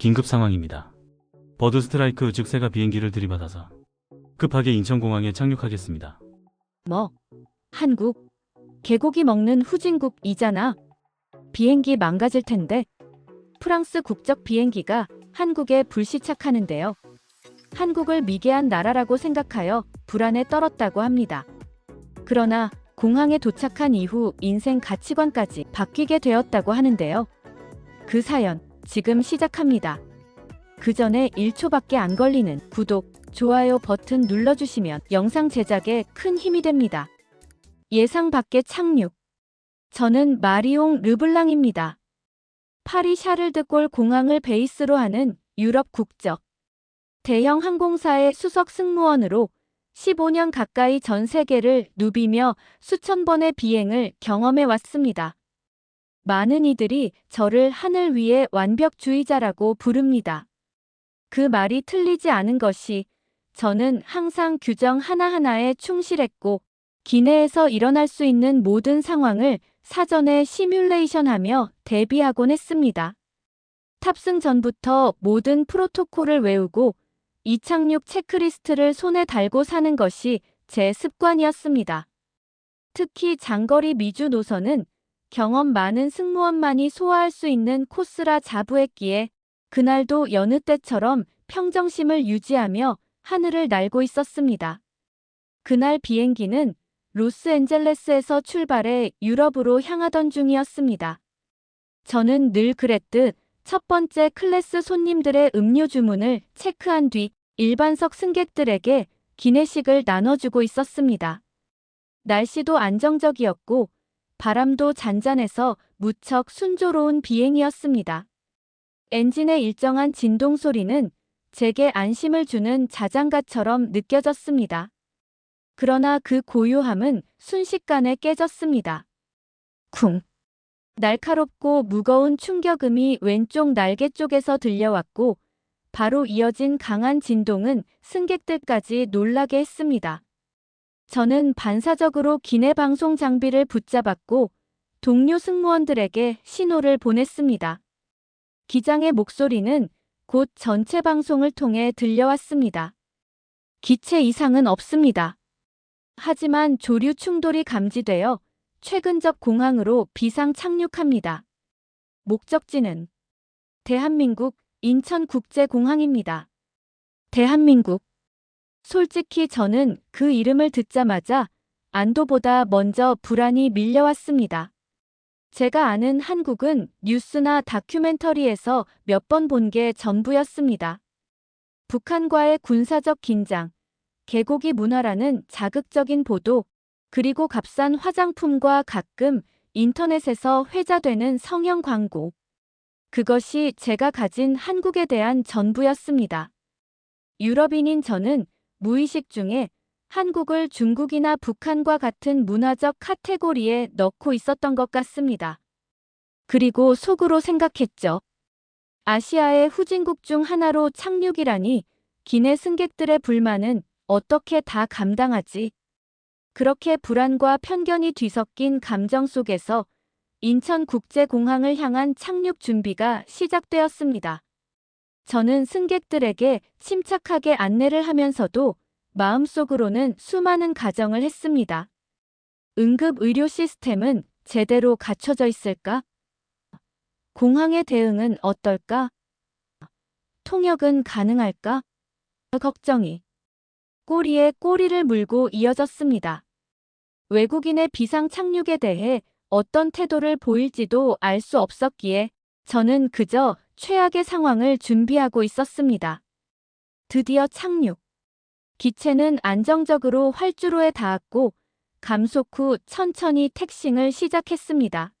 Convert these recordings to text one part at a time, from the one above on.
긴급 상황입니다. 버드 스트라이크 즉 새가 비행기를 들이받아서 급하게 인천공항에 착륙하겠습니다. 뭐? 한국? 개고기 먹는 후진국이잖아. 비행기 망가질 텐데. 프랑스 국적 비행기가 한국에 불시착하는데요. 한국을 미개한 나라라고 생각하여 불안에 떨었다고 합니다. 그러나 공항에 도착한 이후 인생 가치관까지 바뀌게 되었다고 하는데요. 그 사연 지금 시작합니다. 그 전에 1초밖에 안 걸리는 구독, 좋아요 버튼 눌러주시면 영상 제작에 큰 힘이 됩니다. 예상 밖의 착륙. 저는 마리옹 르블랑입니다. 파리 샤를드골 공항을 베이스로 하는 유럽 국적 대형 항공사의 수석 승무원으로 15년 가까이 전 세계를 누비며 수천 번의 비행을 경험해 왔습니다. 많은 이들이 저를 하늘 위의 완벽주의자라고 부릅니다. 그 말이 틀리지 않은 것이 저는 항상 규정 하나하나에 충실했고 기내에서 일어날 수 있는 모든 상황을 사전에 시뮬레이션하며 대비하곤 했습니다. 탑승 전부터 모든 프로토콜을 외우고 이착륙 체크리스트를 손에 달고 사는 것이 제 습관이었습니다. 특히 장거리 미주 노선은 경험 많은 승무원만이 소화할 수 있는 코스라 자부했기에 그날도 여느 때처럼 평정심을 유지하며 하늘을 날고 있었습니다. 그날 비행기는 로스앤젤레스에서 출발해 유럽으로 향하던 중이었습니다. 저는 늘 그랬듯 첫 번째 클래스 손님들의 음료 주문을 체크한 뒤 일반석 승객들에게 기내식을 나눠주고 있었습니다. 날씨도 안정적이었고 바람도 잔잔해서 무척 순조로운 비행이었습니다. 엔진의 일정한 진동 소리는 제게 안심을 주는 자장가처럼 느껴졌습니다. 그러나 그 고요함은 순식간에 깨졌습니다. 쿵. 날카롭고 무거운 충격음이 왼쪽 날개 쪽에서 들려왔고 바로 이어진 강한 진동은 승객들까지 놀라게 했습니다. 저는 반사적으로 기내 방송 장비를 붙잡았고 동료 승무원들에게 신호를 보냈습니다. 기장의 목소리는 곧 전체 방송을 통해 들려왔습니다. 기체 이상은 없습니다. 하지만 조류 충돌이 감지되어 최근접 공항으로 비상 착륙합니다. 목적지는 대한민국 인천국제공항입니다. 대한민국. 솔직히 저는 그 이름을 듣자마자 안도보다 먼저 불안이 밀려왔습니다. 제가 아는 한국은 뉴스나 다큐멘터리에서 몇 번 본 게 전부였습니다. 북한과의 군사적 긴장, 개고기 문화라는 자극적인 보도, 그리고 값싼 화장품과 가끔 인터넷에서 회자되는 성형 광고. 그것이 제가 가진 한국에 대한 전부였습니다. 유럽인인 저는 무의식 중에 한국을 중국이나 북한과 같은 문화적 카테고리에 넣고 있었던 것 같습니다. 그리고 속으로 생각했죠. 아시아의 후진국 중 하나로 착륙이라니 기내 승객들의 불만은 어떻게 다 감당하지? 그렇게 불안과 편견이 뒤섞인 감정 속에서 인천국제공항을 향한 착륙 준비가 시작되었습니다. 저는 승객들에게 침착하게 안내를 하면서도 마음속으로는 수많은 가정을 했습니다. 응급 의료 시스템은 제대로 갖춰져 있을까? 공항의 대응은 어떨까? 통역은 가능할까? 걱정이 꼬리에 꼬리를 물고 이어졌습니다. 외국인의 비상 착륙에 대해 어떤 태도를 보일지도 알 수 없었기에 저는 그저 최악의 상황을 준비하고 있었습니다. 드디어 착륙. 기체는 안정적으로 활주로에 닿았고 감속 후 천천히 택싱을 시작했습니다.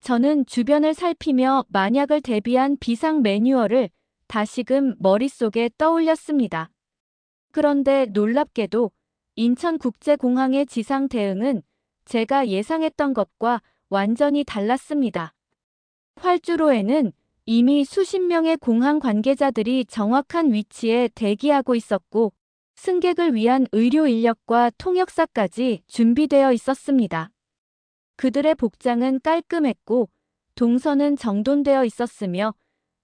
저는 주변을 살피며 만약을 대비한 비상 매뉴얼을 다시금 머릿속에 떠올렸습니다. 그런데 놀랍게도 인천국제공항의 지상 대응은 제가 예상했던 것과 완전히 달랐습니다. 활주로에는 이미 수십 명의 공항 관계자들이 정확한 위치에 대기하고 있었고 승객을 위한 의료 인력과 통역사까지 준비되어 있었습니다. 그들의 복장은 깔끔했고 동선은 정돈되어 있었으며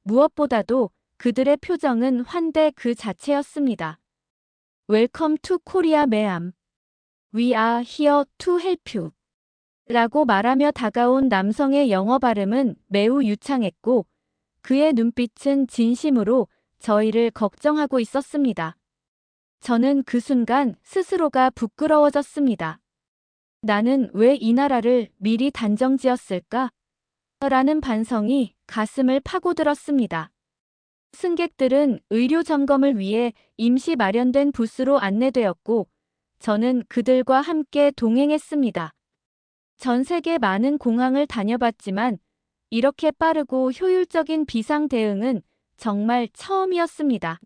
무엇보다도 그들의 표정은 환대 그 자체였습니다. Welcome to Korea, ma'am. We are here to help you. 라고 말하며 다가온 남성의 영어 발음은 매우 유창했고 그의 눈빛은 진심으로 저희를 걱정하고 있었습니다. 저는 그 순간 스스로가 부끄러워졌습니다. 나는 왜 이 나라를 미리 단정지었을까? 라는 반성이 가슴을 파고들었습니다. 승객들은 의료 점검을 위해 임시 마련된 부스로 안내되었고 저는 그들과 함께 동행했습니다. 전 세계 많은 공항을 다녀봤지만 이렇게 빠르고 효율적인 비상 대응은 정말 처음이었습니다.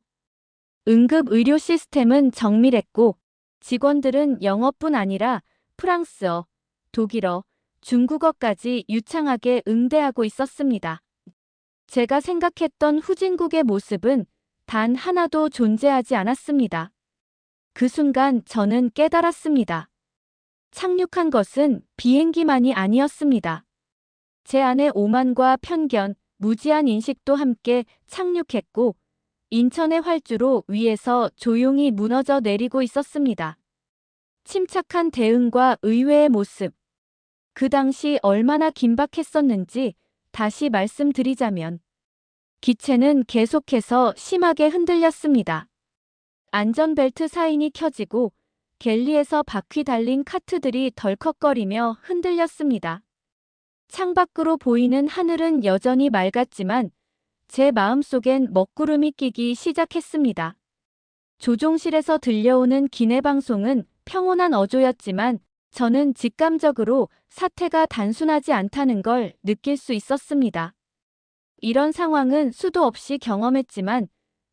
응급 의료 시스템은 정밀했고 직원들은 영어뿐 아니라 프랑스어, 독일어, 중국어까지 유창하게 응대하고 있었습니다. 제가 생각했던 후진국의 모습은 단 하나도 존재하지 않았습니다. 그 순간 저는 깨달았습니다. 착륙한 것은 비행기만이 아니었습니다. 제 안에 오만과 편견, 무지한 인식도 함께 착륙했고 인천의 활주로 위에서 조용히 무너져 내리고 있었습니다. 침착한 대응과 의외의 모습. 그 당시 얼마나 긴박했었는지 다시 말씀드리자면 기체는 계속해서 심하게 흔들렸습니다. 안전벨트 사인이 켜지고 갤리에서 바퀴 달린 카트들이 덜컥거리며 흔들렸습니다. 창밖으로 보이는 하늘은 여전히 맑았지만 제 마음속엔 먹구름이 끼기 시작했습니다. 조종실에서 들려오는 기내 방송은 평온한 어조였지만 저는 직감적으로 사태가 단순하지 않다는 걸 느낄 수 있었습니다. 이런 상황은 수도 없이 경험했지만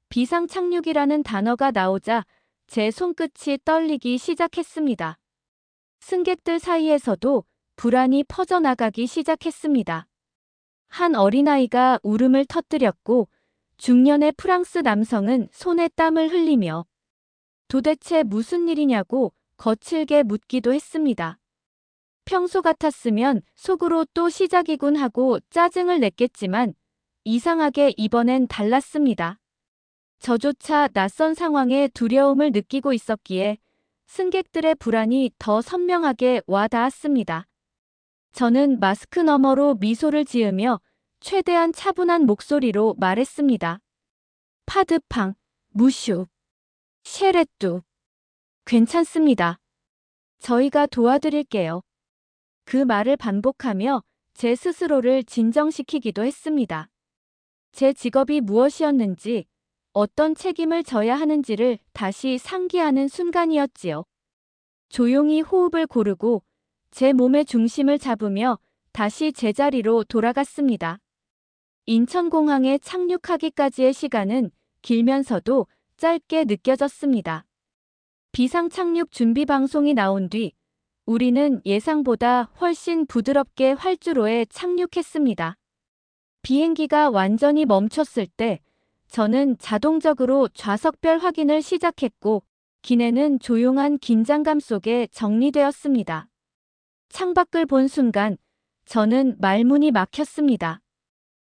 비상 착륙이라는 단어가 나오자 제 손끝이 떨리기 시작했습니다. 승객들 사이에서도 불안이 퍼져나가기 시작했습니다. 한 어린아이가 울음을 터뜨렸고 중년의 프랑스 남성은 손에 땀을 흘리며 도대체 무슨 일이냐고 거칠게 묻기도 했습니다. 평소 같았으면 속으로 또 시작이군 하고 짜증을 냈겠지만 이상하게 이번엔 달랐습니다. 저조차 낯선 상황에 두려움을 느끼고 있었기에 승객들의 불안이 더 선명하게 와 닿았습니다. 저는 마스크 너머로 미소를 지으며 최대한 차분한 목소리로 말했습니다. 파드팡, 무슈, 셰레뚜. 괜찮습니다. 저희가 도와드릴게요. 그 말을 반복하며 제 스스로를 진정시키기도 했습니다. 제 직업이 무엇이었는지, 어떤 책임을 져야 하는지를 다시 상기하는 순간이었지요. 조용히 호흡을 고르고 제 몸의 중심을 잡으며 다시 제자리로 돌아갔습니다. 인천공항에 착륙하기까지의 시간은 길면서도 짧게 느껴졌습니다. 비상 착륙 준비 방송이 나온 뒤 우리는 예상보다 훨씬 부드럽게 활주로에 착륙했습니다. 비행기가 완전히 멈췄을 때 저는 자동적으로 좌석별 확인을 시작했고 기내는 조용한 긴장감 속에 정리되었습니다. 창밖을 본 순간 저는 말문이 막혔습니다.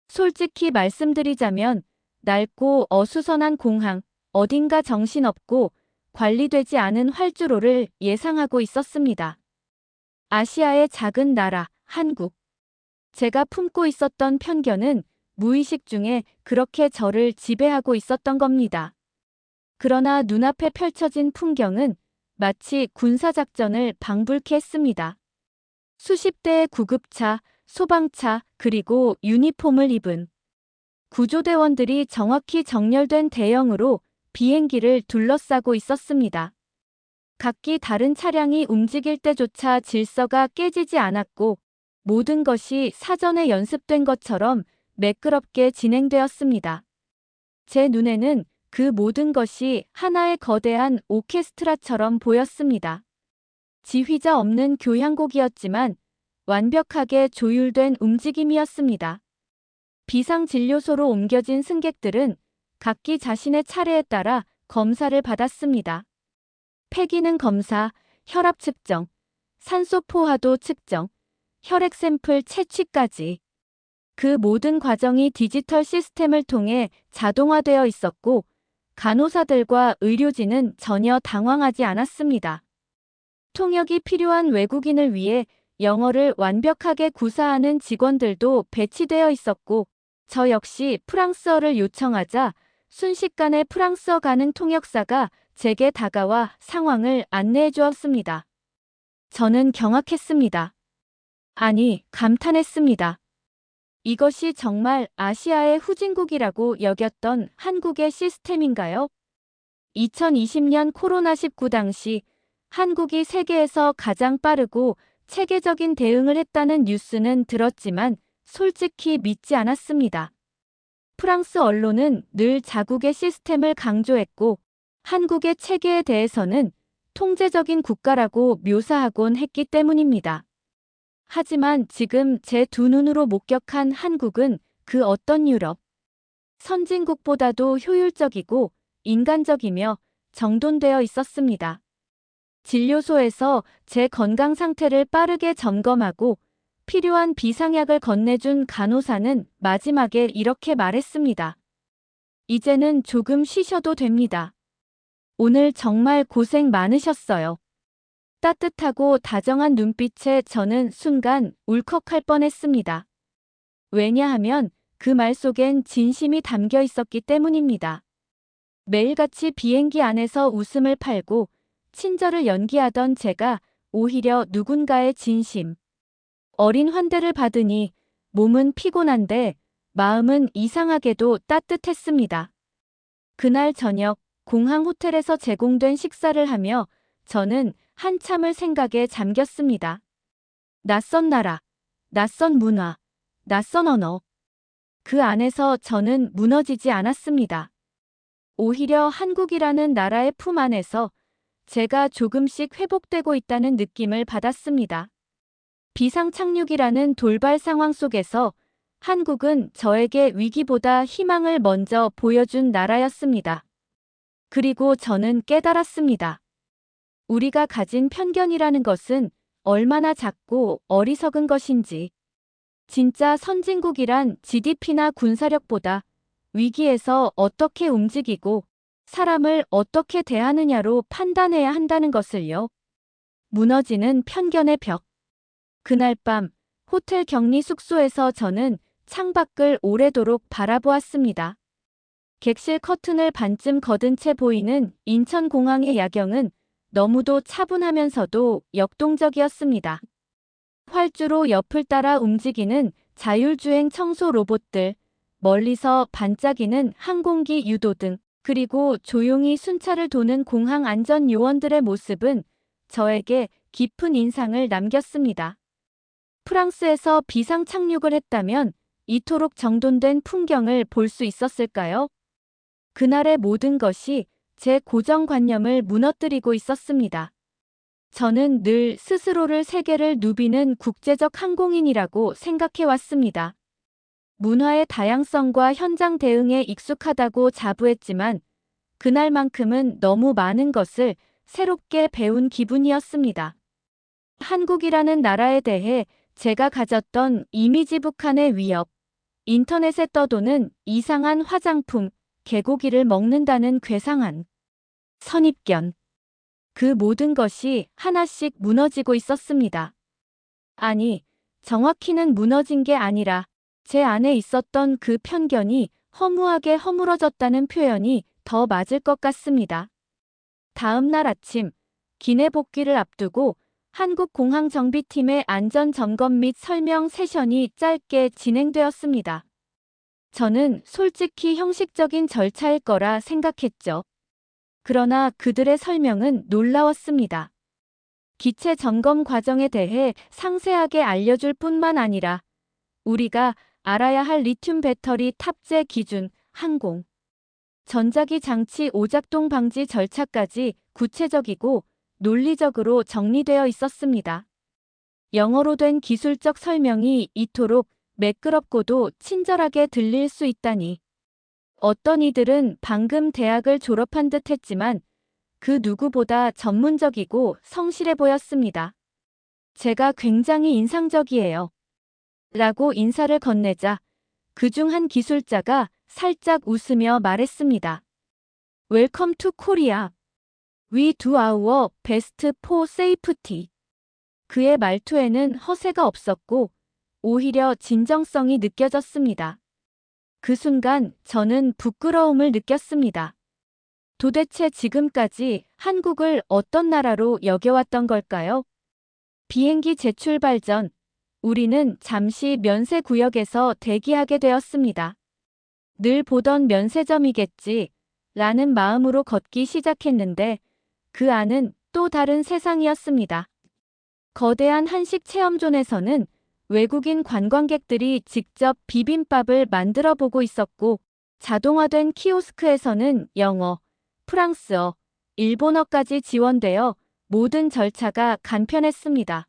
솔직히 말씀드리자면 낡고 어수선한 공항, 어딘가 정신없고 관리되지 않은 활주로를 예상하고 있었습니다. 아시아의 작은 나라, 한국. 제가 품고 있었던 편견은 무의식 중에 그렇게 저를 지배하고 있었던 겁니다. 그러나 눈앞에 펼쳐진 풍경은 마치 군사작전을 방불케 했습니다. 수십 대의 구급차, 소방차, 그리고 유니폼을 입은 구조대원들이 정확히 정렬된 대형으로 비행기를 둘러싸고 있었습니다. 각기 다른 차량이 움직일 때조차 질서가 깨지지 않았고 모든 것이 사전에 연습된 것처럼 매끄럽게 진행되었습니다. 제 눈에는 그 모든 것이 하나의 거대한 오케스트라처럼 보였습니다. 지휘자 없는 교향곡이었지만 완벽하게 조율된 움직임이었습니다. 비상진료소로 옮겨진 승객들은 각기 자신의 차례에 따라 검사를 받았습니다. 폐기능 검사, 혈압 측정, 산소 포화도 측정, 혈액 샘플 채취까지. 그 모든 과정이 디지털 시스템을 통해 자동화되어 있었고, 간호사들과 의료진은 전혀 당황하지 않았습니다. 통역이 필요한 외국인을 위해 영어를 완벽하게 구사하는 직원들도 배치되어 있었고, 저 역시 프랑스어를 요청하자 순식간에 프랑스어 가능 통역사가 제게 다가와 상황을 안내해 주었습니다. 저는 경악했습니다. 아니, 감탄했습니다. 이것이 정말 아시아의 후진국이라고 여겼던 한국의 시스템인가요? 2020년 코로나19 당시 한국이 세계에서 가장 빠르고 체계적인 대응을 했다는 뉴스는 들었지만 솔직히 믿지 않았습니다. 프랑스 언론은 늘 자국의 시스템을 강조했고 한국의 체계에 대해서는 통제적인 국가라고 묘사하곤 했기 때문입니다. 하지만 지금 제 두 눈으로 목격한 한국은 그 어떤 유럽 선진국보다도 효율적이고 인간적이며 정돈되어 있었습니다. 진료소에서 제 건강 상태를 빠르게 점검하고 필요한 비상약을 건네준 간호사는 마지막에 이렇게 말했습니다. 이제는 조금 쉬셔도 됩니다. 오늘 정말 고생 많으셨어요. 따뜻하고 다정한 눈빛에 저는 순간 울컥할 뻔했습니다. 왜냐하면 그 말 속엔 진심이 담겨 있었기 때문입니다. 매일같이 비행기 안에서 웃음을 팔고 친절을 연기하던 제가 오히려 누군가의 진심, 어린 환대를 받으니 몸은 피곤한데 마음은 이상하게도 따뜻했습니다. 그날 저녁 공항 호텔에서 제공된 식사를 하며 저는 한참을 생각에 잠겼습니다. 낯선 나라, 낯선 문화, 낯선 언어. 그 안에서 저는 무너지지 않았습니다. 오히려 한국이라는 나라의 품 안에서 제가 조금씩 회복되고 있다는 느낌을 받았습니다. 비상 착륙이라는 돌발 상황 속에서 한국은 저에게 위기보다 희망을 먼저 보여준 나라였습니다. 그리고 저는 깨달았습니다. 우리가 가진 편견이라는 것은 얼마나 작고 어리석은 것인지. 진짜 선진국이란 GDP나 군사력보다 위기에서 어떻게 움직이고 사람을 어떻게 대하느냐로 판단해야 한다는 것을요. 무너지는 편견의 벽. 그날 밤 호텔 격리 숙소에서 저는 창밖을 오래도록 바라보았습니다. 객실 커튼을 반쯤 걷은 채 보이는 인천공항의 야경은 너무도 차분하면서도 역동적이었습니다. 활주로 옆을 따라 움직이는 자율주행 청소 로봇들, 멀리서 반짝이는 항공기 유도 등, 그리고 조용히 순찰을 도는 공항 안전 요원들의 모습은 저에게 깊은 인상을 남겼습니다. 프랑스에서 비상 착륙을 했다면 이토록 정돈된 풍경을 볼 수 있었을까요? 그날의 모든 것이 제 고정관념을 무너뜨리고 있었습니다. 저는 늘 스스로를 세계를 누비는 국제적 항공인이라고 생각해 왔습니다. 문화의 다양성과 현장 대응에 익숙하다고 자부했지만 그날만큼은 너무 많은 것을 새롭게 배운 기분이었습니다. 한국이라는 나라에 대해 제가 가졌던 이미지 북한의 위협, 인터넷에 떠도는 이상한 화장품, 개고기를 먹는다는 괴상한 선입견. 그 모든 것이 하나씩 무너지고 있었습니다. 아니, 정확히는 무너진 게 아니라 제 안에 있었던 그 편견이 허무하게 허물어졌다는 표현이 더 맞을 것 같습니다. 다음 날 아침, 기내 복귀를 앞두고 한국공항정비팀의 안전점검 및 설명 세션이 짧게 진행되었습니다. 저는 솔직히 형식적인 절차일 거라 생각했죠. 그러나 그들의 설명은 놀라웠습니다. 기체 점검 과정에 대해 상세하게 알려줄 뿐만 아니라 우리가 알아야 할 리튬 배터리 탑재 기준, 항공, 전자기 장치 오작동 방지 절차까지 구체적이고 논리적으로 정리되어 있었습니다. 영어로 된 기술적 설명이 이토록 매끄럽고도 친절하게 들릴 수 있다니. 어떤 이들은 방금 대학을 졸업한 듯 했지만 그 누구보다 전문적이고 성실해 보였습니다. 제가 굉장히 인상적이에요. 라고 인사를 건네자 그중 한 기술자가 살짝 웃으며 말했습니다. Welcome to Korea. We do our best for. 그의 말투에는 허세가 없었고 오히려 진정성이 느껴졌습니다. 그 순간 저는 부끄러움을 느꼈습니다. 도대체 지금까지 한국을 어떤 나라로 여겨왔던 걸까요? 비행기 재출발 전 우리는 잠시 면세 구역에서 대기하게 되었습니다. 늘 보던 면세점이겠지 라는 마음으로 걷기 시작했는데 그 안은 또 다른 세상이었습니다. 거대한 한식 체험존에서는 외국인 관광객들이 직접 비빔밥을 만들어 보고 있었고 자동화된 키오스크에서는 영어, 프랑스어, 일본어까지 지원되어 모든 절차가 간편했습니다.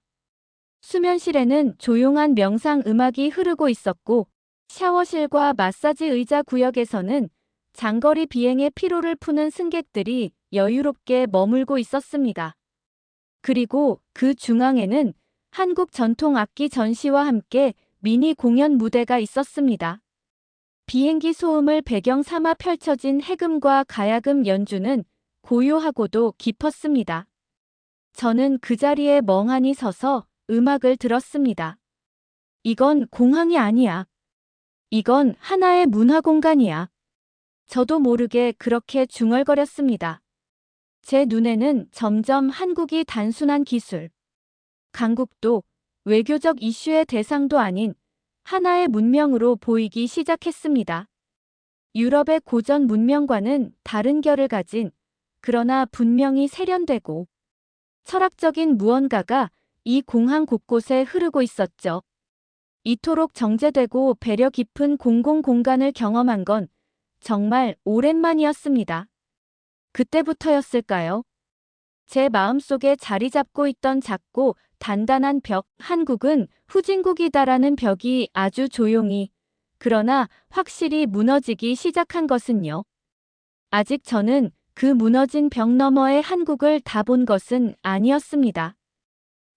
수면실에는 조용한 명상 음악이 흐르고 있었고 샤워실과 마사지 의자 구역에서는 장거리 비행의 피로를 푸는 승객들이 여유롭게 머물고 있었습니다. 그리고 그 중앙에는 한국 전통 악기 전시와 함께 미니 공연 무대가 있었습니다. 비행기 소음을 배경 삼아 펼쳐진 해금과 가야금 연주는 고요하고도 깊었습니다. 저는 그 자리에 멍하니 서서 음악을 들었습니다. 이건 공항이 아니야. 이건 하나의 문화 공간이야. 저도 모르게 그렇게 중얼거렸습니다. 제 눈에는 점점 한국이 단순한 기술, 강국도 외교적 이슈의 대상도 아닌 하나의 문명으로 보이기 시작했습니다. 유럽의 고전 문명과는 다른 결을 가진 그러나 분명히 세련되고 철학적인 무언가가 이 공항 곳곳에 흐르고 있었죠. 이토록 정제되고 배려 깊은 공공 공간을 경험한 건 정말 오랜만이었습니다. 그때부터였을까요? 제 마음속에 자리 잡고 있던 작고 단단한 벽, 한국은 후진국이다라는 벽이 아주 조용히, 그러나 확실히 무너지기 시작한 것은요. 아직 저는 그 무너진 벽 너머의 한국을 다 본 것은 아니었습니다.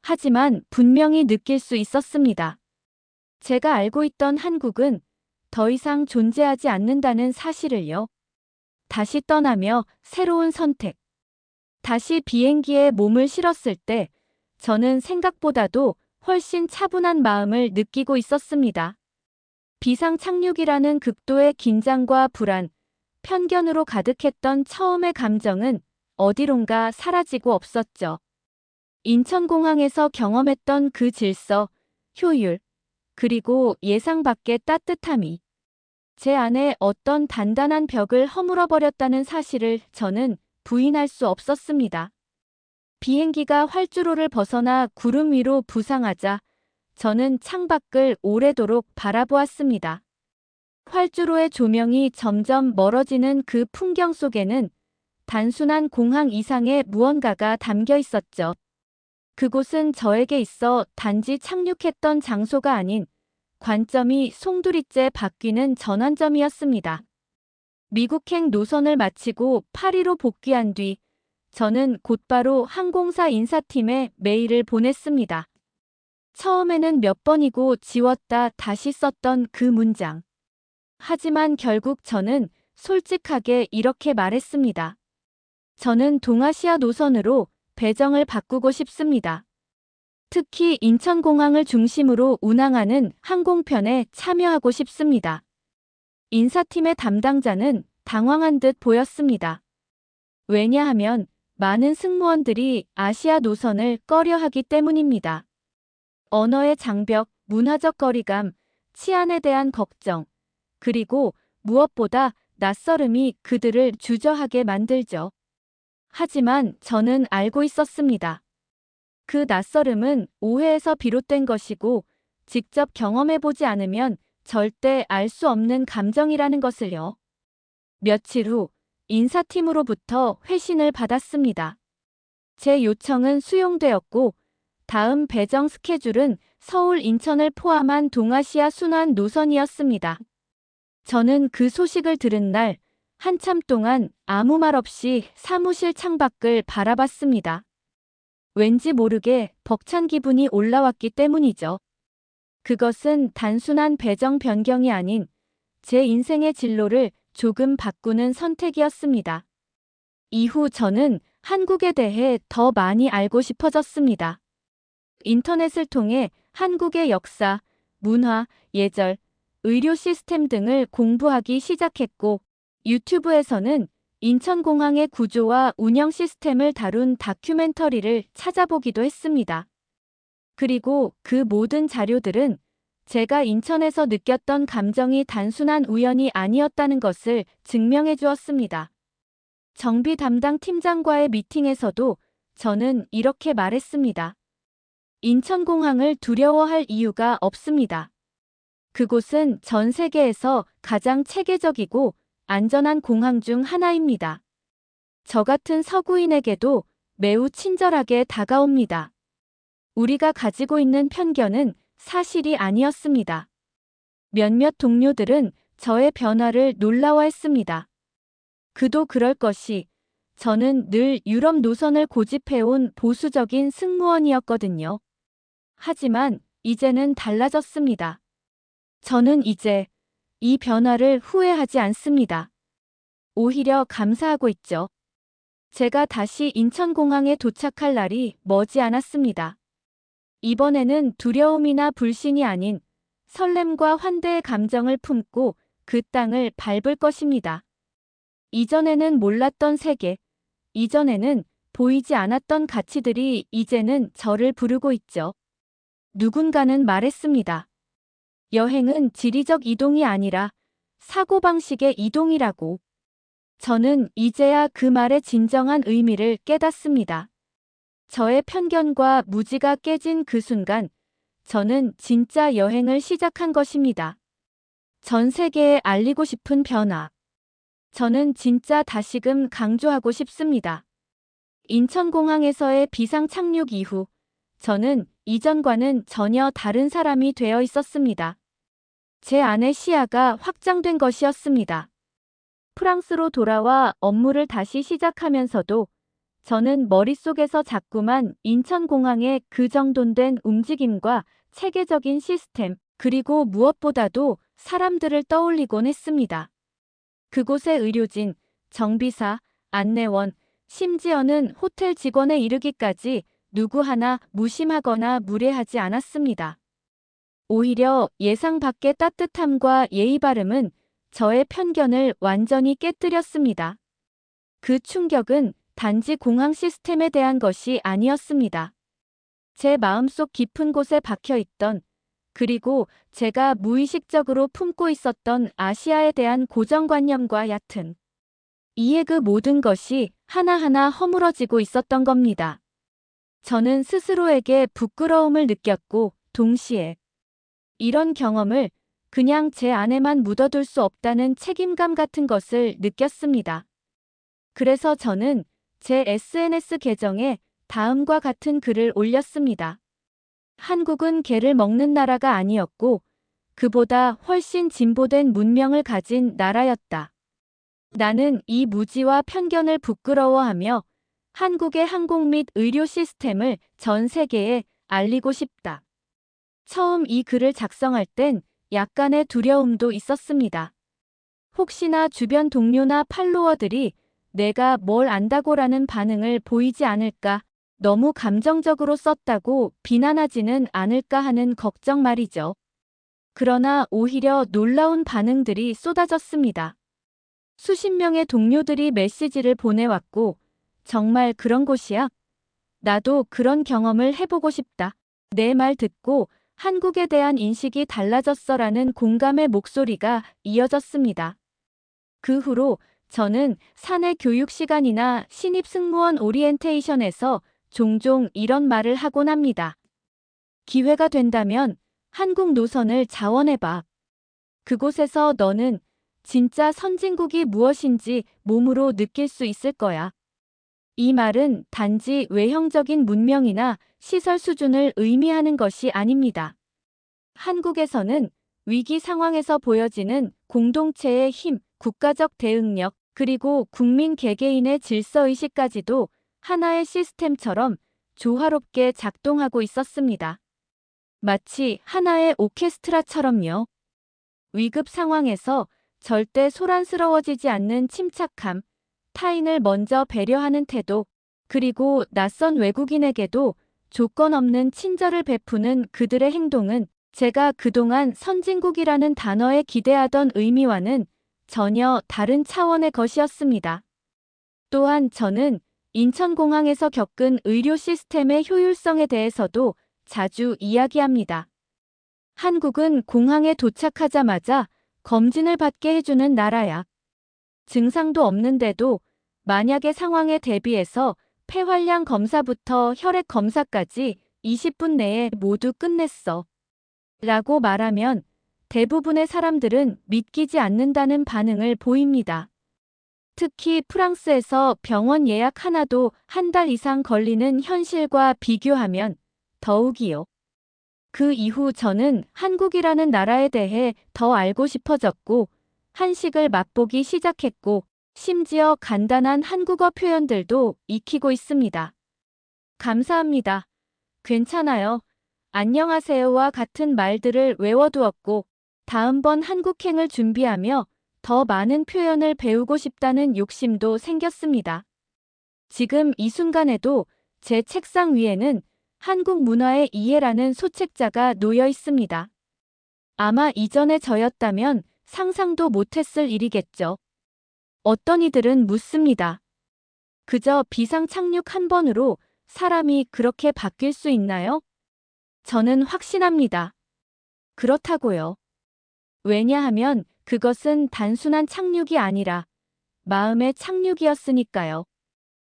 하지만 분명히 느낄 수 있었습니다. 제가 알고 있던 한국은 더 이상 존재하지 않는다는 사실을요. 다시 떠나며 새로운 선택. 다시 비행기에 몸을 실었을 때 저는 생각보다도 훨씬 차분한 마음을 느끼고 있었습니다. 비상 착륙이라는 극도의 긴장과 불안, 편견으로 가득했던 처음의 감정은 어디론가 사라지고 없었죠. 인천공항에서 경험했던 그 질서, 효율, 그리고 예상 밖의 따뜻함이 제 안에 어떤 단단한 벽을 허물어버렸다는 사실을 저는 부인할 수 없었습니다. 비행기가 활주로를 벗어나 구름 위로 부상하자 저는 창밖을 오래도록 바라보았습니다. 활주로의 조명이 점점 멀어지는 그 풍경 속에는 단순한 공항 이상의 무언가가 담겨 있었죠. 그곳은 저에게 있어 단지 착륙했던 장소가 아닌 관점이 송두리째 바뀌는 전환점이었습니다. 미국행 노선을 마치고 파리로 복귀한 뒤 저는 곧바로 항공사 인사팀에 메일을 보냈습니다. 처음에는 몇 번이고 지웠다 다시 썼던 그 문장. 하지만 결국 저는 솔직하게 이렇게 말했습니다. 저는 동아시아 노선으로 배정을 바꾸고 싶습니다. 특히 인천공항을 중심으로 운항하는 항공편에 참여하고 싶습니다. 인사팀의 담당자는 당황한 듯 보였습니다. 왜냐하면 많은 승무원들이 아시아 노선을 꺼려하기 때문입니다. 언어의 장벽, 문화적 거리감, 치안에 대한 걱정, 그리고 무엇보다 낯설음이 그들을 주저하게 만들죠. 하지만 저는 알고 있었습니다. 그 낯설음은 오해에서 비롯된 것이고 직접 경험해보지 않으면 절대 알 수 없는 감정이라는 것을요. 며칠 후 인사팀으로부터 회신을 받았습니다. 제 요청은 수용되었고 다음 배정 스케줄은 서울 인천을 포함한 동아시아 순환 노선이었습니다. 저는 그 소식을 들은 날 한참 동안 아무 말 없이 사무실 창밖을 바라봤습니다. 왠지 모르게 벅찬 기분이 올라왔기 때문이죠. 그것은 단순한 배정 변경이 아닌 제 인생의 진로를 조금 바꾸는 선택이었습니다. 이후 저는 한국에 대해 더 많이 알고 싶어졌습니다. 인터넷을 통해 한국의 역사, 문화, 예절, 의료 시스템 등을 공부하기 시작했고, 유튜브에서는 인천공항의 구조와 운영 시스템을 다룬 다큐멘터리를 찾아보기도 했습니다. 그리고 그 모든 자료들은 제가 인천에서 느꼈던 감정이 단순한 우연이 아니었다는 것을 증명해 주었습니다. 정비 담당 팀장과의 미팅에서도 저는 이렇게 말했습니다. 인천공항을 두려워할 이유가 없습니다. 그곳은 전 세계에서 가장 체계적이고 안전한 공항 중 하나입니다. 저 같은 서구인에게도 매우 친절하게 다가옵니다. 우리가 가지고 있는 편견은 사실이 아니었습니다. 몇몇 동료들은 저의 변화를 놀라워했습니다. 그도 그럴 것이 저는 늘 유럽 노선을 고집해온 보수적인 승무원이었거든요. 하지만 이제는 달라졌습니다. 저는 이제 이 변화를 후회하지 않습니다. 오히려 감사하고 있죠. 제가 다시 인천공항에 도착할 날이 머지 않았습니다. 이번에는 두려움이나 불신이 아닌 설렘과 환대의 감정을 품고 그 땅을 밟을 것입니다. 이전에는 몰랐던 세계, 이전에는 보이지 않았던 가치들이 이제는 저를 부르고 있죠. 누군가는 말했습니다. 여행은 지리적 이동이 아니라 사고방식의 이동이라고. 저는 이제야 그 말의 진정한 의미를 깨닫습니다. 저의 편견과 무지가 깨진 그 순간, 저는 진짜 여행을 시작한 것입니다. 전 세계에 알리고 싶은 변화. 저는 진짜 다시금 강조하고 싶습니다. 인천공항에서의 비상 착륙 이후, 저는 이전과는 전혀 다른 사람이 되어 있었습니다. 제 안의 시야가 확장된 것이었습니다. 프랑스로 돌아와 업무를 다시 시작하면서도 저는 머릿속에서 자꾸만 인천공항의 그 정돈된 움직임과 체계적인 시스템, 그리고 무엇보다도 사람들을 떠올리곤 했습니다. 그곳의 의료진, 정비사, 안내원, 심지어는 호텔 직원에 이르기까지 누구 하나 무심하거나 무례하지 않았습니다. 오히려 예상 밖의 따뜻함과 예의 바름은 저의 편견을 완전히 깨뜨렸습니다. 그 충격은 단지 공항 시스템에 대한 것이 아니었습니다. 제 마음속 깊은 곳에 박혀 있던 그리고 제가 무의식적으로 품고 있었던 아시아에 대한 고정관념과 얕은 이해 그 모든 것이 하나하나 허물어지고 있었던 겁니다. 저는 스스로에게 부끄러움을 느꼈고 동시에 이런 경험을 그냥 제 안에만 묻어둘 수 없다는 책임감 같은 것을 느꼈습니다. 그래서 저는 제 SNS 계정에 다음과 같은 글을 올렸습니다. 한국은 개를 먹는 나라가 아니었고 그보다 훨씬 진보된 문명을 가진 나라였다. 나는 이 무지와 편견을 부끄러워하며 한국의 항공 및 의료 시스템을 전 세계에 알리고 싶다. 처음 이 글을 작성할 땐 약간의 두려움도 있었습니다. 혹시나 주변 동료나 팔로워들이 내가 뭘 안다고라는 반응을 보이지 않을까, 너무 감정적으로 썼다고 비난하지는 않을까 하는 걱정 말이죠. 그러나 오히려 놀라운 반응들이 쏟아졌습니다. 수십 명의 동료들이 메시지를 보내왔고, 정말 그런 곳이야? 나도 그런 경험을 해보고 싶다. 내 말 듣고 한국에 대한 인식이 달라졌어라는 공감의 목소리가 이어졌습니다. 그 후로 저는 사내 교육 시간이나 신입 승무원 오리엔테이션에서 종종 이런 말을 하곤 합니다. 기회가 된다면 한국 노선을 자원해봐. 그곳에서 너는 진짜 선진국이 무엇인지 몸으로 느낄 수 있을 거야. 이 말은 단지 외형적인 문명이나 시설 수준을 의미하는 것이 아닙니다. 한국에서는 위기 상황에서 보여지는 공동체의 힘, 국가적 대응력, 그리고 국민 개개인의 질서의식까지도 하나의 시스템처럼 조화롭게 작동하고 있었습니다. 마치 하나의 오케스트라처럼요. 위급 상황에서 절대 소란스러워지지 않는 침착함, 타인을 먼저 배려하는 태도, 그리고 낯선 외국인에게도 조건 없는 친절을 베푸는 그들의 행동은 제가 그동안 선진국이라는 단어에 기대하던 의미와는 전혀 다른 차원의 것이었습니다. 또한 저는 인천공항에서 겪은 의료 시스템의 효율성에 대해서도 자주 이야기합니다. 한국은 공항에 도착하자마자 검진을 받게 해주는 나라야. 증상도 없는데도 만약의 상황에 대비해서 폐활량 검사부터 혈액 검사까지 20분 내에 모두 끝냈어. 라고 말하면 대부분의 사람들은 믿기지 않는다는 반응을 보입니다. 특히 프랑스에서 병원 예약 하나도 한 달 이상 걸리는 현실과 비교하면 더욱이요. 그 이후 저는 한국이라는 나라에 대해 더 알고 싶어졌고, 한식을 맛보기 시작했고, 심지어 간단한 한국어 표현들도 익히고 있습니다. 감사합니다. 괜찮아요. 안녕하세요와 같은 말들을 외워두었고, 다음번 한국행을 준비하며 더 많은 표현을 배우고 싶다는 욕심도 생겼습니다. 지금 이 순간에도 제 책상 위에는 한국 문화의 이해라는 소책자가 놓여 있습니다. 아마 이전에 저였다면 상상도 못했을 일이겠죠. 어떤 이들은 묻습니다. 그저 비상 착륙 한 번으로 사람이 그렇게 바뀔 수 있나요? 저는 확신합니다. 그렇다고요. 왜냐하면 그것은 단순한 착륙이 아니라 마음의 착륙이었으니까요.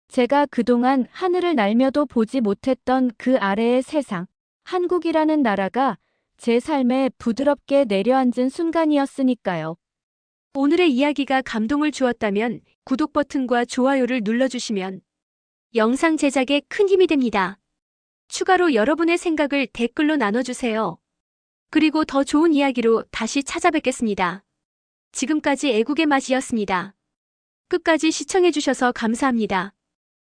제가 그동안 하늘을 날며도 보지 못했던 그 아래의 세상, 한국이라는 나라가 제 삶에 부드럽게 내려앉은 순간이었으니까요. 오늘의 이야기가 감동을 주었다면 구독 버튼과 좋아요를 눌러주시면 영상 제작에 큰 힘이 됩니다. 추가로 여러분의 생각을 댓글로 나눠주세요. 그리고 더 좋은 이야기로 다시 찾아뵙겠습니다. 지금까지 애국의 맛이었습니다. 끝까지 시청해주셔서 감사합니다.